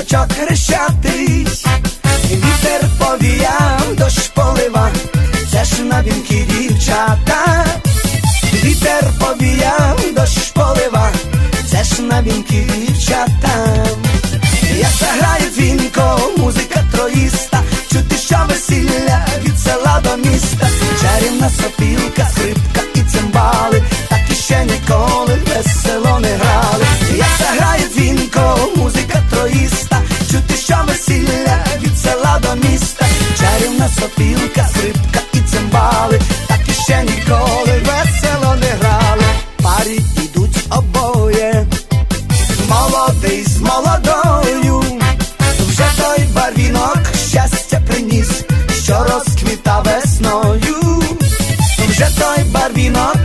діточок хрещатись, вітер повіяв, дощ полива, це ж на вінки дівчата, вітер повіяв, дощ полива, це ж на вінки дівчата. Я заграю дзвінко, музика троїста, чути, що весілля від села до міста, чарівна сопілка, скрипка і цимбали, Чорна сопілка, скрипка і цимбали, так іще ніколи весело не грали, парі йдуть обоє, молодий з молодою, вже той барвінок щастя приніс, що розквіта весною, вже той барвінок.